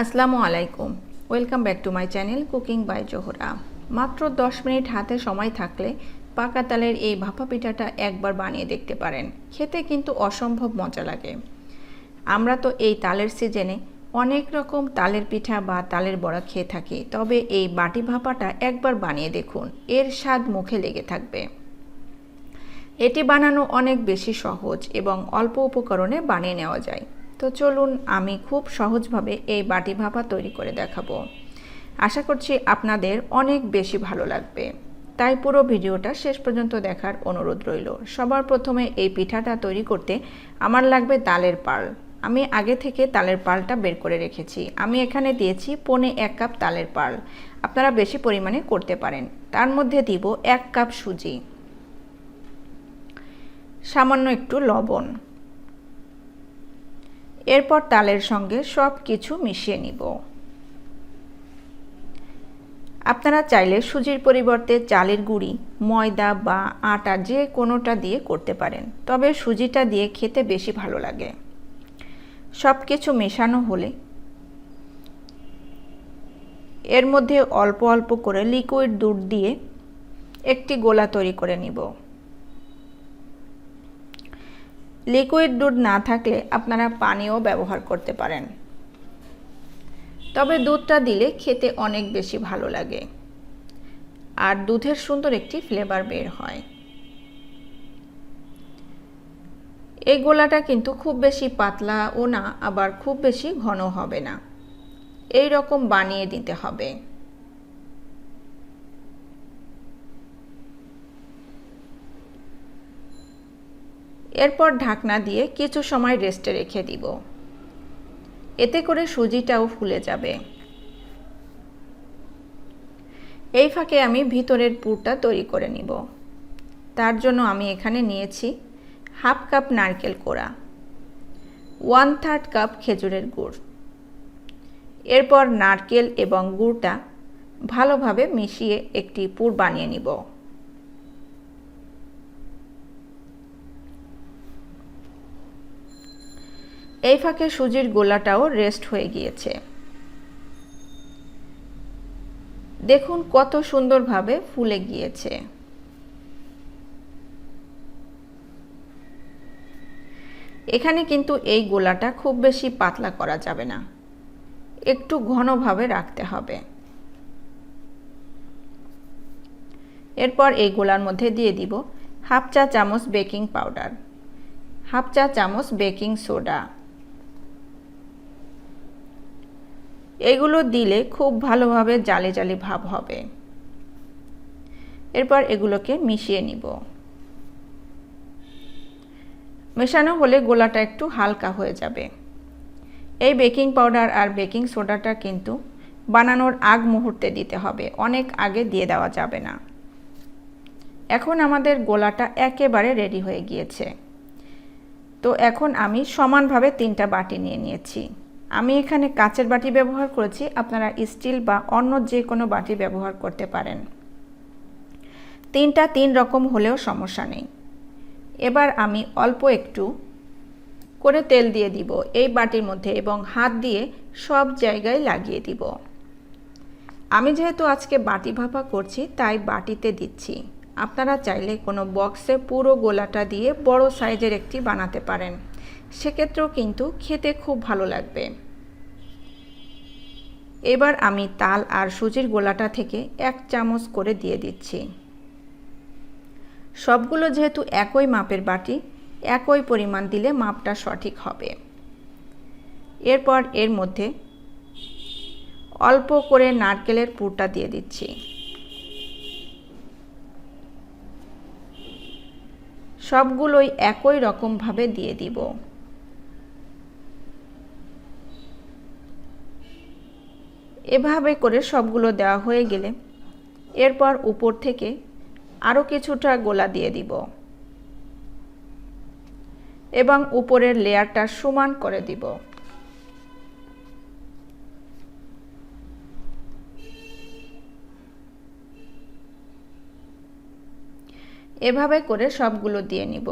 আসসালামু আলাইকুম। Welcome back to my channel cooking by Zohra মাত্র দশ মিনিট হাতে সময় থাকলে পাকা তালের এই ভাপা পিঠাটা একবার বানিয়ে দেখতে পারেন। খেতে কিন্তু অসম্ভব মজা লাগে। আমরা তো এই তালের সিজনে অনেক রকম তালের পিঠা বা তালের বড়া খেয়ে থাকি, তবে এই বাটি ভাপাটা একবার বানিয়ে দেখুন, এর স্বাদ মুখে লেগে থাকবে। এটি বানানো অনেক বেশি সহজ এবং অল্প উপকরণে বানিয়ে নেওয়া যায়। তো চলুন আমি খুব সহজভাবে এই বাটি ভাপা তৈরি করে দেখাবো। আশা করছি আপনাদের অনেক বেশি ভালো লাগবে। তাই পুরো ভিডিওটা শেষ পর্যন্ত দেখার অনুরোধ রইল। সবার প্রথমে এই পিঠাটা তৈরি করতে আমার লাগবে তালের পাল। আমি আগে থেকে তালের পালটা বের করে রেখেছি। আমি এখানে দিয়েছি পনে এক কাপ তালের পাল। আপনারা বেশি পরিমাণে করতে পারেন। তার মধ্যে দিব এক কাপ সুজি। সামান্য একটু লবণ। এরপর তালের সঙ্গে সব কিছু মিশিয়ে নিব। আপনারা চাইলে সুজির পরিবর্তে চালের গুঁড়ি, ময়দা বা আটা যে কোনোটা দিয়ে করতে পারেন, তবে সুজিটা দিয়ে খেতে বেশি ভালো লাগে। সব কিছু মেশানো হলে এর মধ্যে অল্প অল্প করে লিকুইড দুধ দিয়ে একটি গোলা তৈরি করে নিব। লিকুইড দুধ না থাকলে আপনারা পানিও ব্যবহার করতে পারেন। তবে দুধটা দিলে খেতে অনেক বেশি ভালো লাগে। আর দুধের সুন্দর একটি ফ্লেভার বের হয়। এই গোলাটা কিন্তু খুব বেশি পাতলা ও না, আবার খুব বেশি ঘন হবে না। এই রকম বানিয়ে দিতে হবে। এরপর ঢাকনা দিয়ে কিছু সময় রেস্টে রেখে দিব। এতে করে সুজিটাও ফুলে যাবে। এই ফাঁকে আমি ভিতরের পুরটা তৈরি করে নিব। তার জন্য আমি এখানে নিয়েছি হাফ কাপ নারকেল কোড়া, ওয়ান থার্ড কাপ খেজুরের গুড়। এরপর নারকেল এবং গুড়টা ভালোভাবে মিশিয়ে একটি পুর বানিয়ে নিব। এই ফাঁকে সুজির গোলাটাও রেস্ট হয়ে গিয়েছে। দেখুন কত সুন্দরভাবে ফুলে গিয়েছে। এখানে কিন্তু এই গোলাটা খুব বেশি পাতলা করা যাবে না। একটু ঘনভাবে রাখতে হবে। এরপর এই গোলার মধ্যে দিয়ে দিব হাফ চা চামচ বেকিং পাউডার, হাফ চা চামচ বেকিং সোডা। এগুলো দিলে খুব ভালোভাবে জালে জালে ভাব হবে। এরপর এগুলোকে মিশিয়ে নিব। মেশানো হলে গোলাটা একটু হালকা হয়ে যাবে। এই বেকিং পাউডার আর বেকিং সোডাটা কিন্তু বানানোর আগ মুহূর্তে দিতে হবে, অনেক আগে দিয়ে দেওয়া যাবে না। এখন আমাদের গোলাটা একেবারে রেডি হয়ে গিয়েছে। তো এখন আমি সমানভাবে তিনটা বাটি নিয়ে নিয়েছি। আমি এখানে কাচের বাটি ব্যবহার করেছি। আপনারা স্টিল বা অন্য যে কোনো বাটি ব্যবহার করতে পারেন। তিনটা তিন রকম হলেও সমস্যা নেই। এবার আমি অল্প একটু করে তেল দিয়ে দিব এই বাটির মধ্যে এবং হাত দিয়ে সব জায়গায় লাগিয়ে দিব। আমি যেহেতু আজকে বাটি ভাপা করছি, তাই বাটিতে দিচ্ছি। আপনারা চাইলে কোনো বক্সে পুরো গোলাটা দিয়ে বড় সাইজের একটি বানাতে পারেন। সেক্ষেত্রেও কিন্তু খেতে খুব ভালো লাগবে। এবার আমি তাল আর সুজির গোলাটা থেকে এক চামচ করে দিয়ে দিচ্ছি। সবগুলো যেহেতু একই মাপের বাটি, একই পরিমাণ দিলে মাপটা সঠিক হবে। এরপর এর মধ্যে অল্প করে নারকেলের পুরটা দিয়ে দিচ্ছি। সবগুলোই একই রকমভাবে দিয়ে দিব। এভাবে করে সবগুলো দেওয়া হয়ে গেলে এরপর উপর থেকে আরও কিছুটা গোলা দিয়ে দিব। এবং উপরের লেয়ারটা সমান করে দিব। এভাবে করে সবগুলো দিয়ে নিব।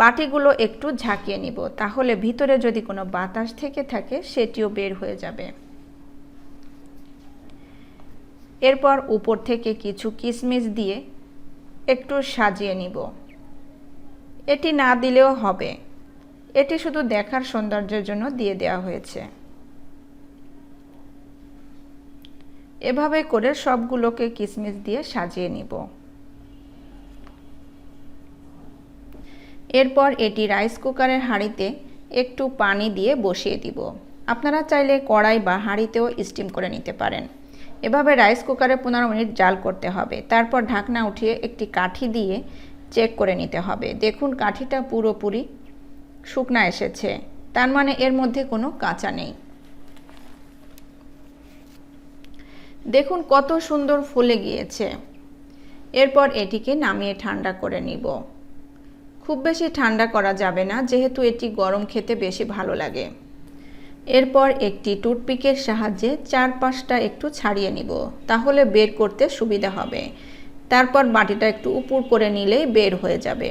বাটিগুলো একটু ঝাঁকিয়ে নিব, তাহলে ভিতরে যদি কোনো বাতাস থেকে থাকে, সেটিও বের হয়ে যাবে। এরপর উপর থেকে কিছু কিশমিশ দিয়ে একটু সাজিয়ে নিব। এটি না দিলেও হবে। এটি শুধু দেখার সৌন্দর্যের জন্য দিয়ে দেওয়া হয়েছে। এভাবে করে সবগুলোকে কিশমিশ দিয়ে সাজিয়ে নিব। এরপর এটি রাইস কুকারের হাঁড়িতে একটু পানি দিয়ে বসিয়ে দিব। আপনারা চাইলে কড়াই বা হাঁড়িতেও স্টিম করে নিতে পারেন। এভাবে রাইস কুকারে পনেরো মিনিট জাল করতে হবে। তারপর ঢাকনা উঠিয়ে একটি কাঠি দিয়ে চেক করে নিতে হবে। দেখুন, কাঠিটা পুরোপুরি শুকনা এসেছে। তার মানে এর মধ্যে কোনো কাঁচা নেই। দেখুন, কত সুন্দর ফুলে গিয়েছে। এরপর এটিকে নামিয়ে ঠান্ডা করে নিব। খুব বেশি ঠান্ডা করা যাবে না, যেহেতু এটি গরম খেতে বেশি ভালো লাগে। এরপর একটি টুথপিকের সাহায্যে চার পাঁচটা একটু ছাড়িয়ে নিব, তাহলে বের করতে সুবিধা হবে। তারপর বাটিটা একটু উপর করে নিলেই বের হয়ে যাবে।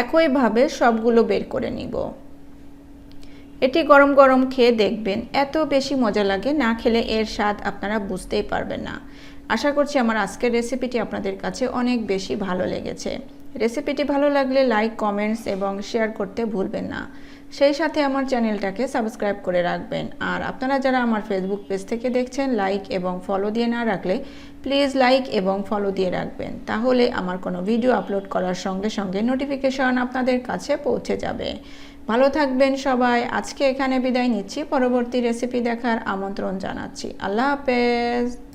একইভাবে সবগুলো বের করে নিব। এটি গরম গরম খেয়ে দেখবেন, এত বেশি মজা লাগে, না খেলে এর স্বাদ আপনারা বুঝতেই পারবেন না। আশা করছি আমার আজকের রেসিপিটি আপনাদের কাছে অনেক বেশি ভালো লেগেছে। রেসিপিটি ভালো লাগলে লাইক কমেন্টস এবং শেয়ার করতে ভুলবেন না। সেই সাথে আমার চ্যানেলটাকে সাবস্ক্রাইব করে রাখবেন। আর আপনারা যারা আমার ফেসবুক পেজ থেকে দেখছেন লাইক এবং ফলো দিয়ে না রাখলে প্লিজ লাইক এবং ফলো দিয়ে রাখবেন। তাহলে আমার কোনো ভিডিও আপলোড করার সঙ্গে সঙ্গে নোটিফিকেশন আপনাদের কাছে পৌঁছে যাবে। ভালো থাকবেন সবাই। আজকে এখানে বিদায় নিচ্ছি। পরবর্তী রেসিপি দেখার আমন্ত্রণ জানাচ্ছি। আল্লাহ হাফেজ।